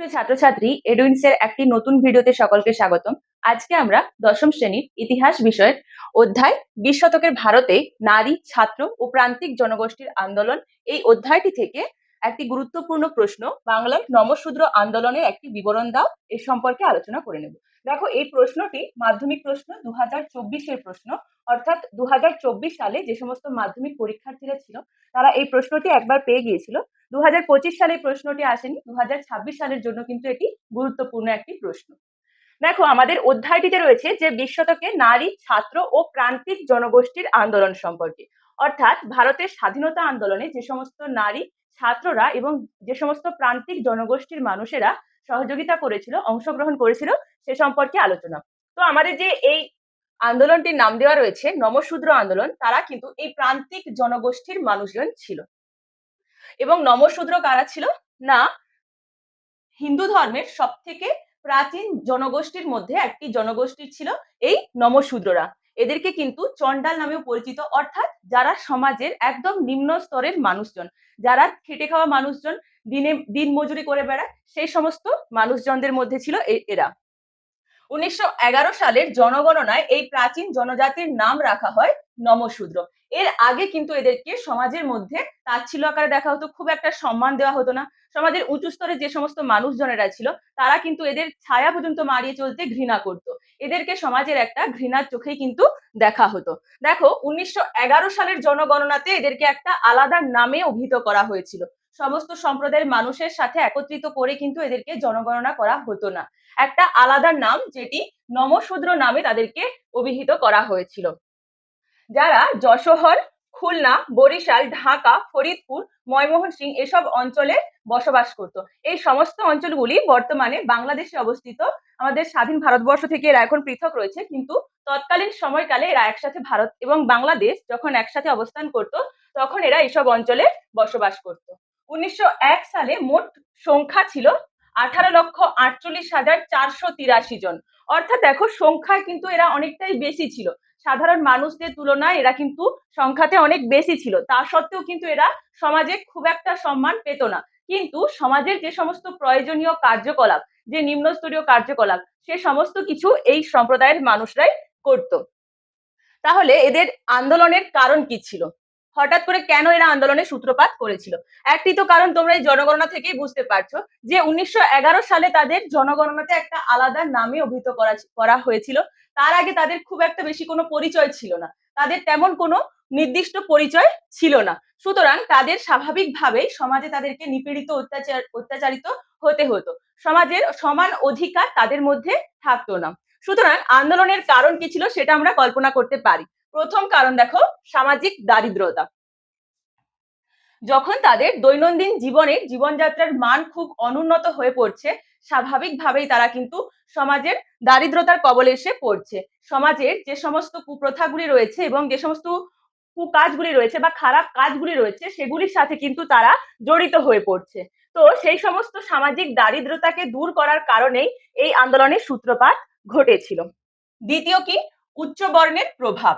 প্রিয় ছাত্রছাত্রী এডুইন্সের একটি নতুন ভিডিওতে সকলকে স্বাগতম। আজকে আমরা দশম শ্রেণির ইতিহাস বিষয়ের অধ্যায় বিশ শতকের ভারতে নারী, ছাত্র ও প্রান্তিক জনগোষ্ঠীর আন্দোলন এই অধ্যায়টি থেকে একটি গুরুত্বপূর্ণ প্রশ্ন, বাংলার নমশূদ্র আন্দোলনের একটি বিবরণ দাও, এ সম্পর্কে আলোচনা করে নেব। দেখো, এই প্রশ্নটি মাধ্যমিক প্রশ্ন দু হাজার চব্বিশের প্রশ্ন, অর্থাৎ দু হাজার চব্বিশ সালে যে সমস্ত মাধ্যমিক পরীক্ষার্থীরা ছিল, তারা এই প্রশ্নটি একবার পেয়ে গিয়েছিল। দু হাজার পঁচিশ সালে প্রশ্নটি আসেনি দু হাজার ছাব্বিশ সালের জন্য কিন্তু এটি গুরুত্বপূর্ণ একটি প্রশ্ন। দেখো, আমাদের অধ্যায়টিতে রয়েছে যে বিশ শতকে নারী, ছাত্র ও প্রান্তিক জনগোষ্ঠীর আন্দোলন সম্পর্কে। অর্থাৎ ভারতের স্বাধীনতা আন্দোলনে যে সমস্ত নারী, ছাত্ররা এবং যে সমস্ত প্রান্তিক জনগোষ্ঠীর মানুষেরা সহযোগিতা করেছিল, অংশগ্রহণ করেছিল, সে সম্পর্কে আলোচনা। তো আমাদের যে এই আন্দোলনটির নাম দেওয়া রয়েছে, নমশূদ্র আন্দোলন, তারা কিন্তু এই প্রান্তিক জনগোষ্ঠীর মানুষজন ছিল। এবং নমশূদ্র কারা ছিল? না, হিন্দু ধর্মের সব থেকে প্রাচীন জনগোষ্ঠীর মধ্যে একটি জনগোষ্ঠী ছিল এই নমশূদ্ররা। এদেরকে কিন্তু চন্ডাল নামেও পরিচিত, অর্থাৎ যারা সমাজের একদম নিম্ন স্তরের মানুষজন, যারা খেটে খাওয়া মানুষজন, দিনে দিন মজুরি করে বেড়ায়, সেই সমস্ত মানুষজনদের মধ্যে ছিল এরা। উনিশশো এগারো সালের জনগণনায় এই প্রাচীন জনজাতির নাম রাখা হয় নমশূদ্র। এর আগে কিন্তু এদেরকে সমাজের মধ্যে তাচ্ছিল্য আকারে দেখা হতো, খুব একটা সম্মান দেওয়া হতো না। সমাজের উঁচু স্তরে যে সমস্ত মানুষজনেরা ছিল, তারা কিন্তু এদের ছায়া পর্যন্ত মারিয়ে চলতে ঘৃণা করত। এদেরকে সমাজের একটা ঘৃণার চোখেই কিন্তু দেখা হতো। দেখো, উনিশশো এগারো সালের জনগণনাতে এদেরকে একটা আলাদা নামে অভিহিত করা হয়েছিল। সমস্ত সম্প্রদায়ের মানুষের সাথে একত্রিত করে কিন্তু এদেরকে জনগণনা করা হতো না। একটা আলাদা নাম, যেটি নমশূদ্র নামে তাদেরকে অভিহিত করা হয়েছিল। যারা যশোহর, খুলনা, বরিশাল, ঢাকা, ফরিদপুর ময়মোহন সিং এসব অঞ্চলে বসবাস করত। এই সমস্ত অঞ্চলগুলি বর্তমানে বাংলাদেশে অবস্থিত। আমাদের স্বাধীন ভারতবর্ষ থেকে এরা এখন পৃথক রয়েছে, কিন্তু তৎকালীন সময়কালে এরা একসাথে ভারত এবং বাংলাদেশ যখন একসাথে অবস্থান করত, তখন এরা এসব অঞ্চলে বসবাস করত। উনিশশো এক সালে মোট সংখ্যা ছিল আঠারো লক্ষ আটচল্লিশ হাজার চারশো তিরাশি জন। অর্থাৎ দেখো, সংখ্যায় কিন্তু এরা অনেকটাই বেশি ছিল। সাধারণ মানুষদের তুলনায় এরা কিন্তু সংখ্যাতে অনেক বেশি ছিল। তা সত্ত্বেও কিন্তু এরা সমাজে খুব একটা সম্মান পেত না। কিন্তু সমাজের যে সমস্ত প্রয়োজনীয় কার্যকলাপ, যে নিম্নস্তরীয় কার্যকলাপ, সে সমস্ত কিছু এই সম্প্রদায়ের মানুষরাই করত। তাহলে এদের আন্দোলনের কারণ কি ছিল? হঠাৎ করে কেন এরা আন্দোলনের সূত্রপাত করেছিল? একটি তো কারণ তোমরা এই জনগণনা থেকেই বুঝতে পারছ যে উনিশশো এগারো সালে তাদের জনগণনাতে একটা আলাদা নামে অভিহিত করা করা হয়েছিল। তার আগে তাদের খুব একটা বেশি কোনো পরিচয় ছিল না। তাদের তেমন কোনো নির্দিষ্ট পরিচয় ছিল না। সুতরাং তাদের স্বাভাবিকভাবেই সমাজে তাদেরকে নিপীড়িত অত্যাচার, অত্যাচারিত হতে হতো। সমাজের সমান অধিকার তাদের মধ্যে থাকতো না। সুতরাং আন্দোলনের কারণ কি ছিল সেটা আমরা কল্পনা করতে পারি। প্রথম কারণ দেখো, সামাজিক দারিদ্রতা। যখন তাদের দৈনন্দিন জীবনের জীবনযাত্রার মান খুব অনুন্নত হয়ে পড়ছে, স্বাভাবিকভাবেই তারা কিন্তু সমাজের দারিদ্রতার কবলে এসে পড়ছে। সমাজের যে সমস্ত কুপ্রথাগুলি রয়েছে এবং যে সমস্ত কুকাজগুলি রয়েছে বা খারাপ কাজগুলি রয়েছে, সেগুলির সাথে কিন্তু তারা জড়িত হয়ে পড়ছে। তো সেই সমস্ত সামাজিক দারিদ্রতাকে দূর করার কারণেই এই আন্দোলনের সূত্রপাত ঘটেছিল। দ্বিতীয় কি? উচ্চ বর্ণের প্রভাব।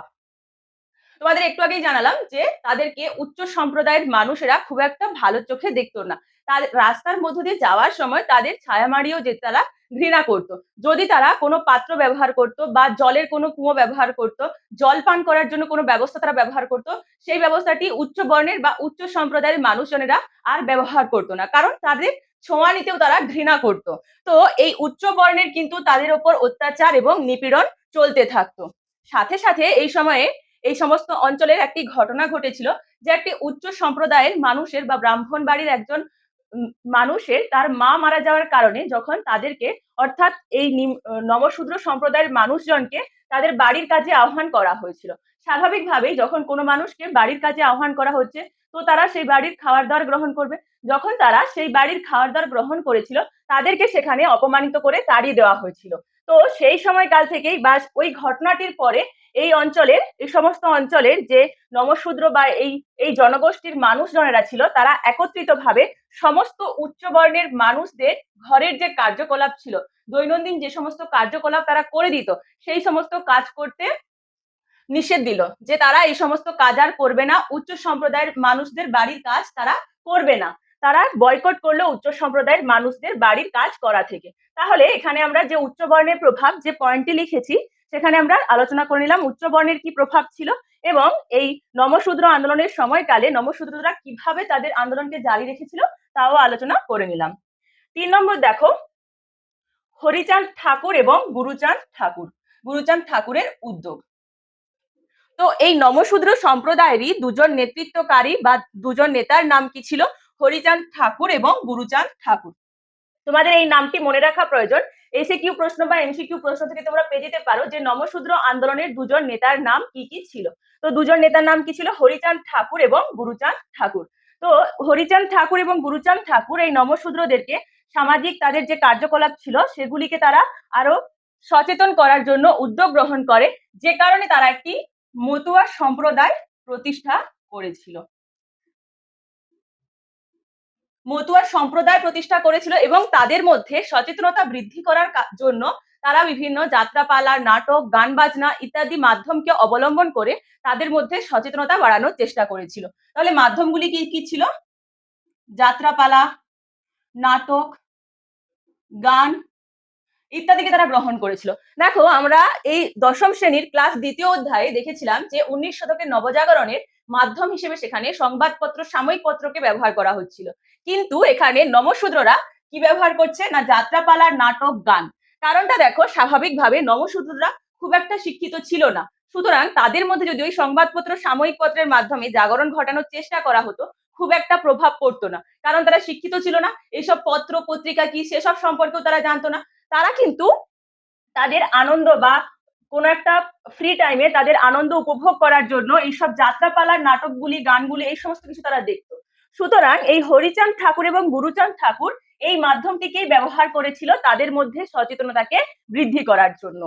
তোমাদের একটু আগেই জানালাম যে তাদেরকে উচ্চ সম্প্রদায়ের মানুষেরা খুব একটা ভালো চোখে দেখতো না। তার রাস্তার মধ্য দিয়ে যাওয়ার সময় তাদের ছায়া মারিয়েও যে তারা ঘৃণা করত। যদি তারা কোনো পাত্র ব্যবহার করত বা জলের কোনো কুয়ো ব্যবহার করত, জল পান করার জন্য কোনো ব্যবস্থা তারা ব্যবহার করত, সেই ব্যবস্থাটি উচ্চ বর্ণের বা উচ্চ সম্প্রদায়ের মানুষজনেরা আর ব্যবহার করতো না। কারণ তাদের ছোঁয়া নিতেও তারা ঘৃণা করত। তো এই উচ্চ বর্ণের কিন্তু তাদের ওপর অত্যাচার এবং নিপীড়ন চলতে থাকতো। সাথে সাথে এই সময়ে এই সমস্ত অঞ্চলের একটি ঘটনা ঘটেছিল যে একটি উচ্চ সম্প্রদায়ের মানুষের বা ব্রাহ্মণ বাড়ির একজন মানুষের তার মা মারা যাওয়ার কারণে যখন তাদেরকে অর্থাৎ এই আহ, সম্প্রদায়ের মানুষজনকে তাদের বাড়ির কাজে আহ্বান করা হয়েছিল। স্বাভাবিকভাবেই যখন কোনো মানুষকে বাড়ির কাজে আহ্বান করা হচ্ছে তো তারা সেই বাড়ির খাবার দাবার গ্রহণ করবে। যখন তারা সেই বাড়ির খাওয়ার দাওয়ার গ্রহণ করেছিল তাদেরকে সেখানে অপমানিত করে তাড়িয়ে দেওয়া হয়েছিল। তো সেই সময়কাল থেকেই বা ওই ঘটনাটির পরে এই অঞ্চলের, এই সমস্ত অঞ্চলের যে নমশূদ্র বা এই এই জনগোষ্ঠীর মানুষজনেরা ছিল, তারা একত্রিত ভাবে সমস্ত উচ্চ বর্ণের মানুষদের ঘরের যে কার্যকলাপ ছিল, দৈনন্দিন যে সমস্ত কার্যকলাপ তারা করে দিত, সেই সমস্ত কাজ করতে নিষেধ দিল যে তারা এই সমস্ত কাজ আর করবে না, উচ্চ সম্প্রদায়ের মানুষদের বাড়ির কাজ তারা করবে না। তারা বয়কট করল উচ্চ সম্প্রদায়ের মানুষদের বাড়ির কাজ করা থেকে। তাহলে এখানে আমরা যে উচ্চ বর্ণের প্রভাব যে পয়েন্টটি লিখেছি, সেখানে আমরা আলোচনা করে নিলাম উচ্চ বর্ণের কি প্রভাব ছিল এবং এই নমশূদ্র আন্দোলনের সময়কালে নমশূদ্ররা কীভাবে তাদের আন্দোলনকে জারি রেখেছিল তাও আলোচনা করে নিলাম। তিন নম্বর দেখো, হরিচাঁদ ঠাকুর এবং গুরুচাঁদ ঠাকুর, গুরুচাঁদ ঠাকুরের উদ্যোগ। তো এই নমশূদ্র সম্প্রদায়েরই দুজন নেতৃত্বকারী বা দুজন নেতার নাম কি ছিল? হরিচাঁদ ঠাকুর এবং গুরুচাঁদ ঠাকুর। তোমাদের এই নামটি মনে রাখা প্রয়োজন। এসে কিউ প্রশ্ন বা এমসিকিউ প্রশ্ন থেকে তোমরা পেয়ে যেতে পারো যে নমশূদ্র আন্দোলনের দুজন নেতার নাম কি কি ছিল। তো দুজন নেতার নাম কি ছিল? হরিচাঁদ ঠাকুর এবং গুরুচাঁদ ঠাকুর। তো হরিচাঁদ ঠাকুর এবং গুরুচাঁদ ঠাকুর এই নমশূদ্রদেরকে সামাজিক তাদের যে কার্যকলাপ ছিল সেগুলিকে তারা আরও সচেতন করার জন্য উদ্যোগ গ্রহণ করে। যে কারণে তারা একটি মতুয়া সম্প্রদায় প্রতিষ্ঠা করেছিল। মতুয়া সম্প্রদায় প্রতিষ্ঠা করেছিল এবং তাদের মধ্যে সচেতনতা বৃদ্ধি করার জন্য তারা বিভিন্ন যাত্রাপালা নাটক, গান বাজনা ইত্যাদি মাধ্যমকে অবলম্বন করে তাদের মধ্যে সচেতনতা বাড়ানোর চেষ্টা করেছিল। তাহলে মাধ্যমগুলি কি কি ছিল? যাত্রাপালা, নাটক, গান ইত্যাদিকে তারা গ্রহণ করেছিল। দেখো, আমরা এই দশম শ্রেণির ক্লাস দ্বিতীয় অধ্যায়ে দেখেছিলাম যে উনিশ শতকের নবজাগরণের মাধ্যম হিসেবে সেখানে সংবাদপত্র, সাময়িক পত্রকে ব্যবহার করা হচ্ছিল। কিন্তু এখানে নমশূদ্ররা কি ব্যবহার করছে? না যাত্রাপালা নাটক, গান। কারণটা দেখো, স্বাভাবিকভাবে নমশূদ্ররা খুব একটা শিক্ষিত ছিল না। সুতরাং তাদের মধ্যে যদি ওই সংবাদপত্র, সাময়িক পত্রের মাধ্যমে জাগরণ ঘটানোর চেষ্টা করা হতো, খুব একটা প্রভাব পড়তো না। কারণ তারা শিক্ষিত ছিল না। এইসব পত্র, পত্রিকা কি, সেসব সম্পর্কেও তারা জানতো না। তারা কিন্তু তাদের আনন্দ বা কোনো একটা ফ্রি টাইমে তাদের আনন্দ উপভোগ করার জন্য এইসব যাত্রাপালার নাটকগুলি, গানগুলি, এই সমস্ত কিছু তারা দেখতো। সুতরাং এই হরিচাঁদ ঠাকুর এবং গুরুচাঁদ ঠাকুর এই মাধ্যমটিকেই ব্যবহার করেছিল তাদের মধ্যে সচেতনতাকে বৃদ্ধি করার জন্য।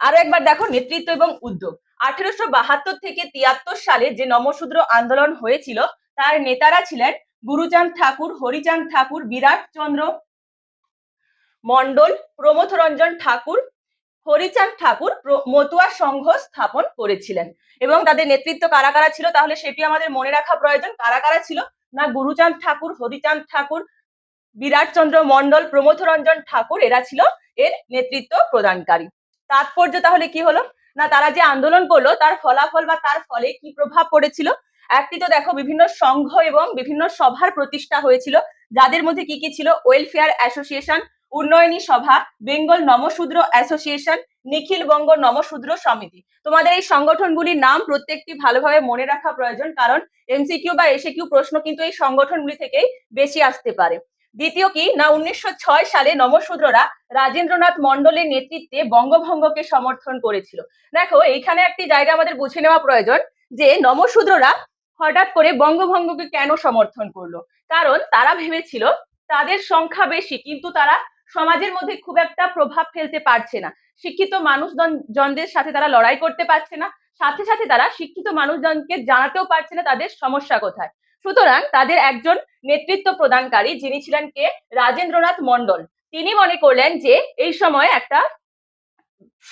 আরও একবার দেখো, নেতৃত্ব এবং উদ্যোগ। আঠেরোশো বাহাত্তর থেকে তিয়াত্তর সালে যে নমশূদ্র আন্দোলন হয়েছিল, তার নেতারা ছিলেন গুরুচাঁদ ঠাকুর, হরিচাঁদ ঠাকুর বিরাট চন্দ্র মণ্ডল প্রমথ রঞ্জন ঠাকুর হরিচাঁদ ঠাকুর মতুয়া সংঘ স্থাপন করেছিলেন। এবং তাদের নেতৃত্ব কারা কারা ছিল তাহলে সেটি আমাদের মনে রাখা প্রয়োজন। কারা কারা ছিল? না, গুরুচাঁদ ঠাকুর, হরিচাঁদ ঠাকুর বিরাট চন্দ্র মণ্ডল প্রমথ রঞ্জন ঠাকুর, এরা ছিল এর নেতৃত্ব প্রদানকারী। তাৎপর্য তাহলে কি হলো? না, তারা যে আন্দোলন করল, তার ফলাফল বা তার ফলে কি প্রভাব পড়েছিল? একটি তো দেখো, বিভিন্ন সংঘ এবং বিভিন্ন সভার প্রতিষ্ঠা হয়েছিল, যাদের মধ্যে কি কি ছিল? ওয়েলফেয়ার অ্যাসোসিয়েশন উন্নয়নী সভা, বেঙ্গল নমশূদ্র অ্যাসোসিয়েশন, নিখিল বঙ্গ নমশূদ্র সমিতি। তোমাদের এই সংগঠনগুলির নাম প্রত্যেকটি ভালোভাবে মনে রাখা প্রয়োজন, কারণ এমসিকিউ বা এসিকিউ প্রশ্ন কিন্তু এই সংগঠনগুলি থেকেই বেশি আসতে পারে। দ্বিতীয় কি? না, উনিশশো ছয় সালে নমশূদ্ররা রাজেন্দ্রনাথ মন্ডলের নেতৃত্বে বঙ্গভঙ্গকে সমর্থন করেছিল। দেখো, এইখানে একটি জায়গা আমাদের বুঝে নেওয়া প্রয়োজন যে, নমশূদ্ররা হঠাৎ করে বঙ্গভঙ্গকে কেন সমর্থন করল? কারণ তারা ভেবেছিল তাদের সংখ্যা বেশি, কিন্তু তারা সমাজের মধ্যে খুব একটা প্রভাব ফেলতে পারছে না। শিক্ষিত মানুষজন, জনদের সাথে তারা লড়াই করতে পারছে না। সাথে সাথে তারা শিক্ষিত মানুষজনকে জানাতেও পারছে না তাদের সমস্যা কোথায়। সুতরাং তাদের একজন নেতৃত্ব প্রদানকারী যিনি ছিলেন কে? রাজেন্দ্রনাথ মণ্ডল। তিনি মনে করলেন যে এই সময় একটা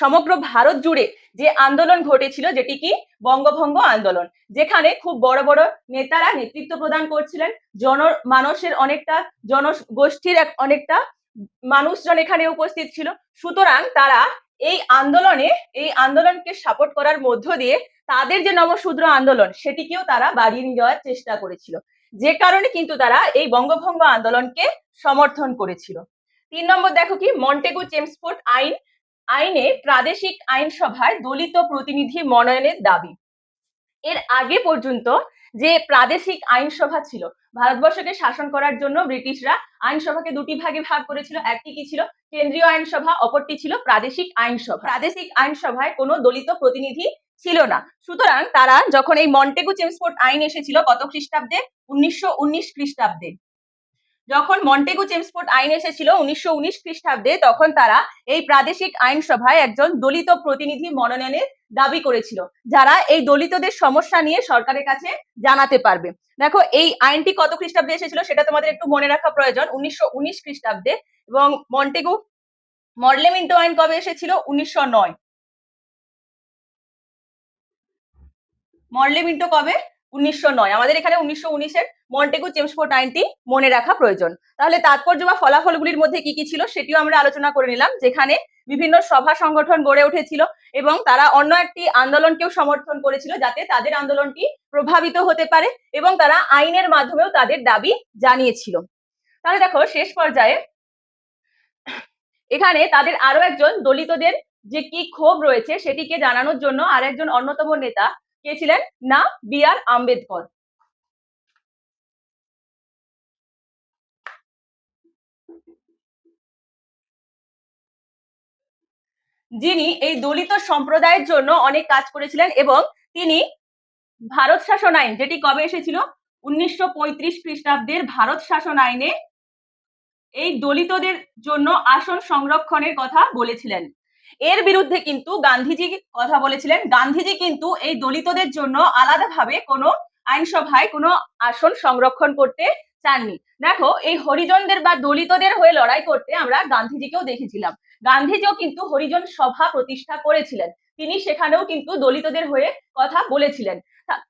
সমগ্র ভারত জুড়ে যে আন্দোলন ঘটেছিল যেটি কি? বঙ্গভঙ্গ আন্দোলন। যেখানে খুব বড় বড় নেতারা নেতৃত্ব প্রদান করছিলেন। জন, মানুষের অনেকটা, জনগোষ্ঠীর এক অনেকটা মানুষজন এখানে উপস্থিত ছিল। সুতরাং তারা এই আন্দোলনে, এই আন্দোলনকে সাপোর্ট করার মধ্য দিয়ে তাদের যে নবশূদ্র আন্দোলন, সেটিকেও তারা বাড়িয়ে নিয়ে যাওয়ার চেষ্টা করেছিল। যে কারণে কিন্তু তারা এই বঙ্গভঙ্গ আন্দোলনকে সমর্থন করেছিল। তিন নম্বর দেখো কি, মন্টেগু চেমসফোর্ড আইন, আইনে প্রাদেশিক আইনসভায় দলিত প্রতিনিধি মনোনয়নের দাবি। এর আগে পর্যন্ত যে প্রাদেশিক আইনসভা ছিল, ভারতবর্ষকে শাসন করার জন্য ব্রিটিশরা আইনসভাকে দুটি ভাগে ভাগ করেছিল। একটি কি ছিল? কেন্দ্রীয় আইনসভা, অপরটি ছিল প্রাদেশিক আইনসভা। প্রাদেশিক আইনসভায় কোনো দলিত প্রতিনিধি ছিল না। সুতরাং তারা যখন এই মন্টেগু চেমসফোর্ড আইন এসেছিল, কত খ্রিস্টাব্দে? উনিশশো উনিশ খ্রিস্টাব্দে। যখন মন্টেগু চেমসফোর্ড আইন এসেছিল, উনিশশো উনিশ খ্রিস্টাব্দে, তখন তারা এই প্রাদেশিক আইনসভায় একজন দলিত প্রতিনিধি মনোনয়নের দাবি করেছিল, যারা এই দলিতদের সমস্যা নিয়ে সরকারের কাছে জানাতে পারবে। দেখো, এই আইনটি কত খ্রিস্টাব্দে এসেছিল সেটা তোমাদের একটু মনে রাখা প্রয়োজন। উনিশশো উনিশ খ্রিস্টাব্দে এবং মন্টেগু মডলেমিন্টো আইন কবে এসেছিল? উনিশশো নয়। মডলেমিন্টো কবে? উনিশশো নয়। আমাদের এখানে উনিশশো উনিশের মন্টেগু চেমসফোর্ড আইনটি মনে রাখা প্রয়োজন। তাহলে তাৎপর্য বা ফলাফলগুলির মধ্যে কি কি ছিল সেটিও আমরা আলোচনা করে নিলাম, যেখানে বিভিন্ন সভা সংগঠন গড়ে উঠেছিল এবং তারা অন্য একটি আন্দোলনকেও সমর্থন করেছিল যাতে তাদের আন্দোলনটি প্রভাবিত হতে পারে এবং তারা আইনের মাধ্যমেও তাদের দাবি জানিয়েছিল। তাহলে দেখো, শেষ পর্যায়ে এখানে তাদের আরও একজন দলিতদের যে কি ক্ষোভ রয়েছে সেটিকে জানানোর জন্য আর একজন অন্যতম নেতা কে ছিলেন? না, বি আর আম্বেদকর। যিনি এই দলিত সম্প্রদায়ের জন্য অনেক কাজ করেছিলেন এবং তিনি ভারত শাসন আইন, যেটি কবে এসেছিল? উনিশশো পঁয়ত্রিশ খ্রিস্টাব্দের ভারত শাসন আইনে এই দলিতদের জন্য আসন সংরক্ষণের কথা বলেছিলেন। এর বিরুদ্ধে কিন্তু গান্ধীজি কথা বলেছিলেন। গান্ধীজি কিন্তু এই দলিতদের জন্য আলাদাভাবে কোনো আইনসভায় কোনো আসন সংরক্ষণ করতে চাননি। দেখো, এই হরিজনদের বা দলিতদের হয়ে লড়াই করতে আমরা গান্ধীজিকেও দেখেছিলাম। গান্ধীজিও কিন্তু হরিজন সভা প্রতিষ্ঠা করেছিলেন। তিনি সেখানেও কিন্তু দলিতদের হয়ে কথা বলেছিলেন।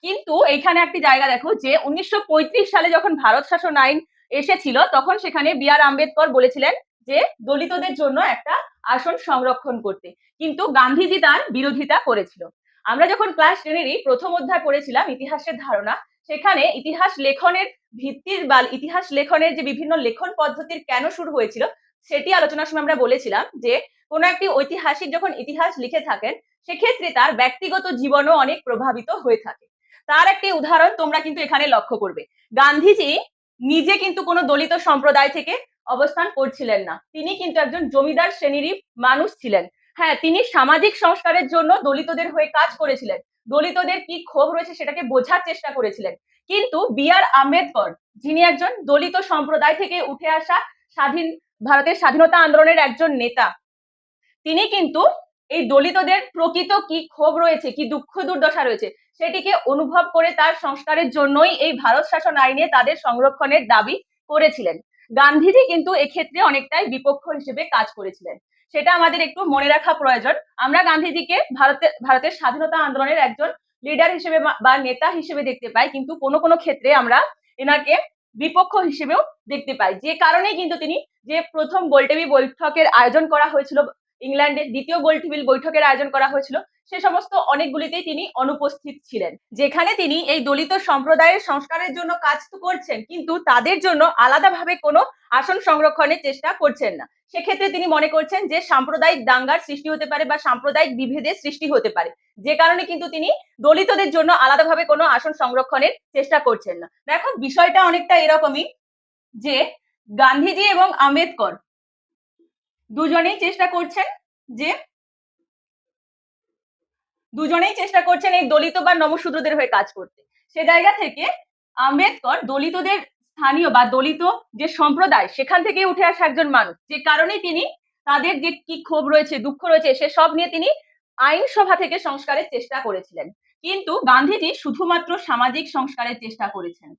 কিন্তু এখানে একটি জায়গা দেখো যে, উনিশশো পঁয়ত্রিশ সালে যখন ভারত শাসন আইন এসেছিল, তখন সেখানে বি আর আম্বেদকর বলেছিলেন যে দলিতদের জন্য একটা আসন সংরক্ষণ করতে। কিন্তু গান্ধীজি তার বিরোধিতা করেছিল। আমরা যখন ক্লাস টেনেরই প্রথম অধ্যায় পড়েছিলাম ইতিহাসের ধারণা, সেখানে ইতিহাস লেখনের ভিত্তির বা ইতিহাস লেখনের যে বিভিন্ন লেখন পদ্ধতির কেন শুরু হয়েছিল, সেটি আলোচনার সময় আমরা বলেছিলাম যে, কোনো একটি ঐতিহাসিক যখন ইতিহাস লিখে থাকেন, সেক্ষেত্রে তার ব্যক্তিগত জীবনও অনেক প্রভাবিত হয়ে থাকে। তার একটি উদাহরণ তোমরা কিন্তু এখানে লক্ষ্য করবে। গান্ধীজি নিজে কিন্তু কোনো দলিত সম্প্রদায় থেকে অবস্থান করছিলেন না। তিনি কিন্তু একজন জমিদার শ্রেণীরই মানুষ ছিলেন। হ্যাঁ তিনি সামাজিক সংস্কারের জন্য দলিতদের হয়ে কাজ করেছিলেন। দলিতদের কি ক্ষোভ রয়েছে সেটাকে বোঝার চেষ্টা করেছিলেন। কিন্তু বি আর আম্বেদকর, যিনি একজন দলিত সম্প্রদায় থেকে উঠে আসা স্বাধীন, ভারতের স্বাধীনতা আন্দোলনের একজন নেতা, তিনি কিন্তু এই দলিতদের প্রকৃত কি ক্ষোভ রয়েছে, কি দুঃখ দুর্দশা রয়েছে, সেটিকে অনুভব করে তার সংস্কারের জন্যই এই ভারত শাসন আইনে তাদের সংরক্ষণের দাবি করেছিলেন। গান্ধীজি কিন্তু এক্ষেত্রে অনেকটাই বিপক্ষ হিসেবে কাজ করেছিলেন। সেটা আমাদের একটু মনে রাখা প্রয়োজন। আমরা গান্ধীজিকে ভারতের ভারতের স্বাধীনতা আন্দোলনের একজন লিডার হিসেবে বা- নেতা হিসেবে দেখতে পাই, কিন্তু কোনো কোনো ক্ষেত্রে আমরা এনাকে বিপক্ষ হিসেবেও দেখতে পাই। যে কারণে কিন্তু তিনি যে প্রথম বৈঠকের আয়োজন করা হয়েছিল ইংল্যান্ডে দ্বিতীয় গোল টেবিল বৈঠকের আয়োজন করা হয়েছিল, সে সমস্ত অনেকগুলিতেই তিনি অনুপস্থিত ছিলেন। যেখানে তিনি এই দলিত সম্প্রদায়ের সংস্কারের জন্য কাজ তো করছেন, কিন্তু তাদের জন্য আলাদাভাবে কোনো আসন সংরক্ষণের চেষ্টা করছেন না। সেক্ষেত্রে তিনি মনে করছেন যে সাম্প্রদায়িক দাঙ্গার সৃষ্টি হতে পারে বা সাম্প্রদায়িক বিভেদের সৃষ্টি হতে পারে। যে কারণে কিন্তু তিনি দলিতদের জন্য আলাদাভাবে কোনো আসন সংরক্ষণের চেষ্টা করছেন না। দেখো, বিষয়টা অনেকটা এরকমই যে গান্ধীজি এবং আম্বেদকর দুজনেই চেষ্টা করছেন যে দুজনেই চেষ্টা করছেন এই দলিত বা নমশূদ্রদের হয়ে কাজ করতে। সে জায়গা থেকে আম্বেদকর দলিতদের স্থানীয় বা দলিত যে সম্প্রদায়, সেখান থেকে উঠে আসা একজন মানুষ। যে কারণে তিনি তাদের যে কি ক্ষোভ রয়েছে, দুঃখ রয়েছে, সে সব নিয়ে তিনি আইনসভা থেকে সংস্কারের চেষ্টা করেছিলেন। কিন্তু গান্ধীজি শুধুমাত্র সামাজিক সংস্কারের চেষ্টা করেছেন।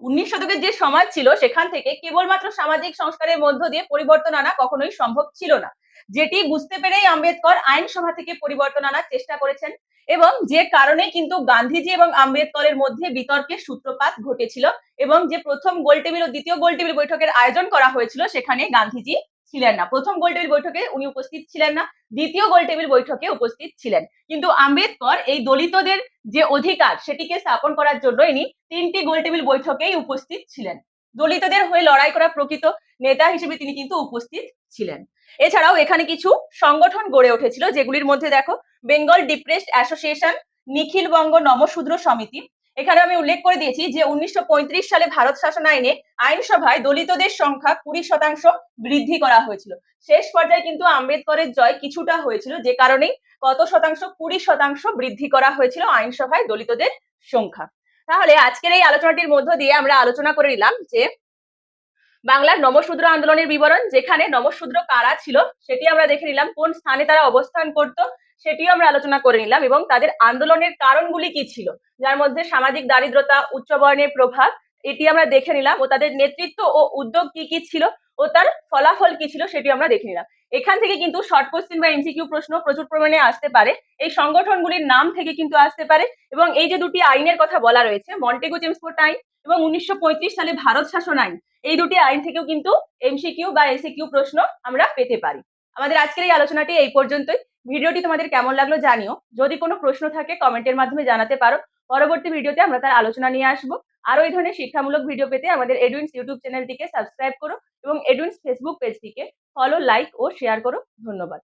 উনিশ শতকের যে সমাজ ছিল, সেখান থেকে কেবলমাত্র সামাজিক সংস্কারের মধ্য দিয়ে পরিবর্তন আনা কখনোই সম্ভব ছিল না। যেটি বুঝতে পেরেই আম্বেদকর আইনসভা থেকে পরিবর্তন আনার চেষ্টা করেছেন এবং যে কারণে কিন্তু গান্ধীজি এবং আম্বেদকরের মধ্যে বিতর্কের সূত্রপাত ঘটেছিল এবং যে প্রথম গোলটেবিল ও দ্বিতীয় গোলটেবিল বৈঠকের আয়োজন করা হয়েছিল, সেখানে গান্ধীজি ছিলেন না। প্রথম গোলটেবিল বৈঠকে উনি উপস্থিত ছিলেন না, দ্বিতীয় গোলটেবিল বৈঠকে উপস্থিত ছিলেন। কিন্তু আম্বেদকর এই দলিতদের যে অধিকার সেটিকে স্থাপন করার জন্য ইনি তিনটি গোলটেবিল বৈঠকেই উপস্থিত ছিলেন। দলিতদের হয়ে লড়াই করা প্রকৃত নেতা হিসেবে তিনি কিন্তু উপস্থিত ছিলেন। এছাড়াও এখানে কিছু সংগঠন গড়ে উঠেছিল, যেগুলির মধ্যে দেখো বেঙ্গল ডিপ্রেসড অ্যাসোসিয়েশন নিখিল বঙ্গ নমশূদ্র সমিতি এখানে আমি উল্লেখ করে দিয়েছি যে উনিশশো পঁয়ত্রিশ সালে ভারত শাসন আইনে আইনসভায় দলিতদের সংখ্যা কুড়ি শতাংশ বৃদ্ধি করা হয়েছিল। শেষ পর্যায়ে কিন্তু আম্বেদকরের জয় কিছুটা হয়েছিল, যে কারণেই কত শতাংশ? কুড়ি শতাংশ বৃদ্ধি করা হয়েছিল আইনসভায় দলিতদের সংখ্যা। তাহলে আজকের এই আলোচনাটির মধ্য দিয়ে আমরা আলোচনা করে নিলাম যে বাংলার নমশূদ্র আন্দোলনের বিবরণ, যেখানে নমশূদ্র কারা ছিল, সেটি আমরা দেখে নিলাম, কোন স্থানে তারা অবস্থান করত সেটিও আমরা আলোচনা করে নিলাম এবং তাদের আন্দোলনের কারণগুলি কি ছিল? যার মধ্যে সামাজিক দারিদ্রতা উচ্চ বর্ণের প্রভাব, এটি আমরা দেখে নিলাম ও তাদের নেতৃত্ব ও উদ্যোগ কি কি ছিল ও তার ফলাফল কি ছিল সেটি আমরা দেখে নিলাম। এখান থেকে কিন্তু শর্ট কোশ্চেন বা এমসিকিউ প্রশ্ন প্রচুর পরিমাণে আসতে পারে। এই সংগঠনগুলির নাম থেকে কিন্তু আসতে পারে এবং এই যে দুটি আইনের কথা বলা রয়েছে মন্টেগো জেমসফোর্ড আইন এবং উনিশশো পঁয়ত্রিশ সালে ভারত শাসন আইন, এই দুটি আইন থেকেও কিন্তু এমসিকিউ বা এসিকিউ প্রশ্ন আমরা পেতে পারি। আমাদের আজকের এই আলোচনাটি এই পর্যন্তই। ভিডিওটি তোমাদের কেমন লাগল জানিও। যদি কোনো প্রশ্ন থাকে, কমেন্টের মাধ্যমে জানাতে পারো। পরবর্তী ভিডিওতে আমরা তার আলোচনা নিয়ে আসব। আরও এই ধরনের শিক্ষামূলক ভিডিও পেতে আমাদের এডুইন্স ইউটিউব চ্যানেলটিকে সাবস্ক্রাইব করো এবং এডুইন্স ফেসবুক পেজটিকে ফলো লাইক ও শেয়ার করো। ধন্যবাদ।